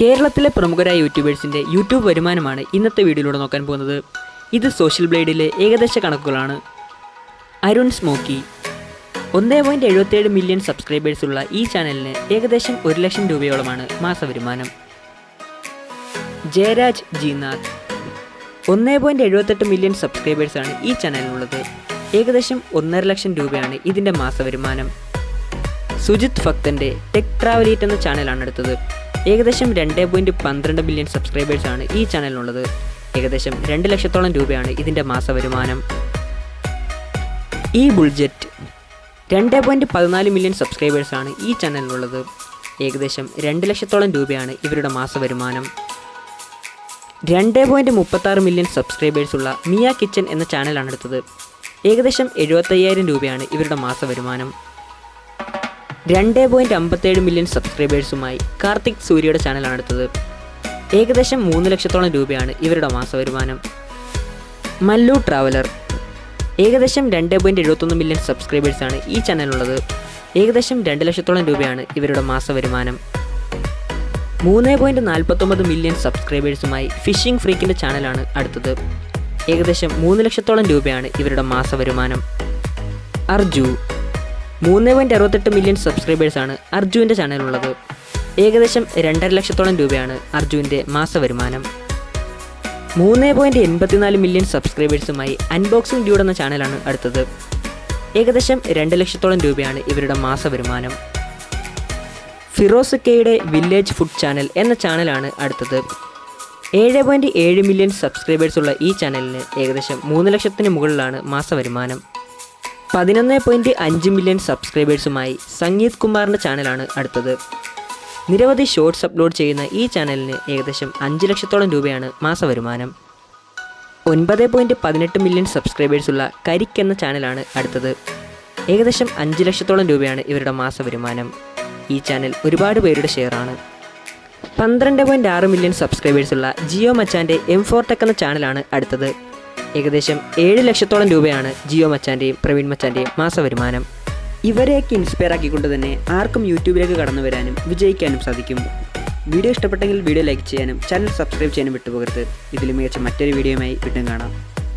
കേരളത്തിലെ പ്രമുഖരായ യൂട്യൂബേഴ്സിന്റെ യൂട്യൂബ് വരുമാനമാണ് ഇന്നത്തെ വീഡിയോയിലൂടെ നോക്കാൻ പോകുന്നത്. ഇത് സോഷ്യൽ ബ്ലേഡിലെ ഏകദേശ കണക്കുകളാണ്. അരുൺ സ്മോക്കി. ഒന്നേ പോയിന്റ് എഴുപത്തേഴ് മില്യൺ സബ്സ്ക്രൈബേഴ്സുള്ള ഈ ചാനലിന് ഏകദേശം ഒരു ലക്ഷം രൂപയോളമാണ് മാസവരുമാനം. ജയരാജ് ജീനാഥ്. ഒന്നേ പോയിന്റ് എഴുപത്തെട്ട് മില്യൺ സബ്സ്ക്രൈബേഴ്സാണ് ഈ ചാനലിനുള്ളത് ഏകദേശം ഒന്നര ലക്ഷം രൂപയാണ് ഇതിന്റെ മാസവരുമാനം. സുജിത് ഭക്തന്റെ ടെക് ട്രാവലീറ്റ് എന്ന ചാനലാണ് എടുത്തത്. ഏകദേശം രണ്ട് പോയിന്റ് പന്ത്രണ്ട് ബില്യൺ സബ്സ്ക്രൈബേഴ്സാണ് ഈ ചാനലിനുള്ളത് ഏകദേശം രണ്ട് ലക്ഷത്തോളം രൂപയാണ് ഇതിന്റെ മാസവരുമാനം ഈ ബുൾജെറ്റ് രണ്ട് പോയിന്റ് പതിനാല് മില്യൺ സബ്സ്ക്രൈബേഴ്സാണ് ഈ ചാനലിനുള്ളത് ഏകദേശം രണ്ട് ലക്ഷത്തോളം രൂപയാണ് ഇവരുടെ മാസവരുമാനം രണ്ട് പോയിന്റ് മുപ്പത്താറ് മില്യൺ സബ്സ്ക്രൈബേഴ്സുള്ള മിയ കിച്ചൻ എന്ന ചാനലാണ് എടുത്തത്. ഏകദേശം എഴുപത്തയ്യായിരം രൂപയാണ് ഇവരുടെ മാസവരുമാനം രണ്ട് പോയിന്റ് അമ്പത്തേഴ് മില്യൺ സബ്സ്ക്രൈബേഴ്സുമായി കാർത്തിക് സൂര്യയുടെ ചാനലാണ് എടുത്തത്. ഏകദേശം മൂന്ന് ലക്ഷത്തോളം രൂപയാണ് ഇവരുടെ മാസവരുമാനം. മല്ലു ട്രാവലർ ഏകദേശം രണ്ട് പോയിന്റ് എഴുപത്തൊന്ന് മില്യൺ സബ്സ്ക്രൈബേഴ്സാണ് ഈ ചാനലിനുള്ളത് ഏകദേശം രണ്ട് ലക്ഷത്തോളം രൂപയാണ് ഇവരുടെ മാസവരുമാനം. മൂന്ന് പോയിന്റ് നാൽപ്പത്തൊമ്പത് മില്യൺ സബ്സ്ക്രൈബേഴ്സുമായി ഫിഷിംഗ് ഫ്രീക്കിന്റെ ചാനലാണ് അടുത്തത്. ഏകദേശം മൂന്ന് ലക്ഷത്തോളം രൂപയാണ് ഇവരുടെ മാസവരുമാനം. അർജു. മൂന്ന് പോയിന്റ് അറുപത്തെട്ട് മില്യൺ സബ്സ്ക്രൈബേഴ്സാണ് അർജുവിന്റെ ചാനലുള്ളത് ഏകദേശം രണ്ടര ലക്ഷത്തോളം രൂപയാണ് അർജുവിന്റെ മാസവരുമാനം മൂന്ന് പോയിന്റ് എൺപത്തിനാല് മില്യൺ സബ്സ്ക്രൈബേഴ്സുമായി അൺബോക്സിംഗ് ഡ്യൂഡ് എന്ന ചാനലാണ് അടുത്തത്. ഏകദേശം രണ്ട് ലക്ഷത്തോളം രൂപയാണ് ഇവരുടെ മാസവരുമാനം ഫിറോസ് കെയുടെ വില്ലേജ് ഫുഡ് ചാനൽ എന്ന ചാനലാണ് അടുത്തത്. ഏഴ് പോയിന്റ് ഏഴ് മില്യൺ സബ്സ്ക്രൈബേഴ്സുള്ള ഈ ചാനലിന് ഏകദേശം മൂന്ന് ലക്ഷത്തിന് മുകളിലാണ് മാസവരുമാനം പതിനൊന്ന് പോയിന്റ് അഞ്ച് മില്യൺ സബ്സ്ക്രൈബേഴ്സുമായി സംഗീത് കുമാറിന്റെ ചാനലാണ് അടുത്തത്. നിരവധി ഷോർട്സ് അപ്ലോഡ് ചെയ്യുന്ന ഈ ചാനലിന് ഏകദേശം അഞ്ച് ലക്ഷത്തോളം രൂപയാണ് മാസവരുമാനം ഒൻപത് പോയിന്റ് പതിനെട്ട് മില്യൺ സബ്സ്ക്രൈബേഴ്സുള്ള കരിക്ക് എന്ന ചാനലാണ് അടുത്തത്. ഏകദേശം അഞ്ച് ലക്ഷത്തോളം രൂപയാണ് ഇവരുടെ മാസവരുമാനം ഈ ചാനൽ ഒരുപാട് പേരുടെ ഷെയറാണ് പന്ത്രണ്ട് പോയിന്റ് ആറ് മില്യൺ സബ്സ്ക്രൈബേഴ്സുള്ള ജിയോ മച്ചാന്റെ എം ഫോർ ടെക് എന്ന ചാനലാണ് അടുത്തത്. ഏകദേശം ഏഴ് ലക്ഷത്തോളം രൂപയാണ് ജിയോ മച്ചാന്റെയും പ്രവീൺ മച്ചാന്റെയും മാസവരുമാനം ഇവരെയൊക്കെ ഇൻസ്പയർ ആക്കിക്കൊണ്ട് തന്നെ ആർക്കും യൂട്യൂബിലേക്ക് കടന്നു വരാനും വിജയിക്കാനും സാധിക്കും. വീഡിയോ ഇഷ്ടപ്പെട്ടെങ്കിൽ വീഡിയോ ലൈക്ക് ചെയ്യാനും ചാനൽ സബ്സ്ക്രൈബ് ചെയ്യാനും വിട്ടുപോകരുത്. ഇതിൽ മികച്ച മറ്റൊരു വീഡിയോയുമായി വീണ്ടും കാണാം.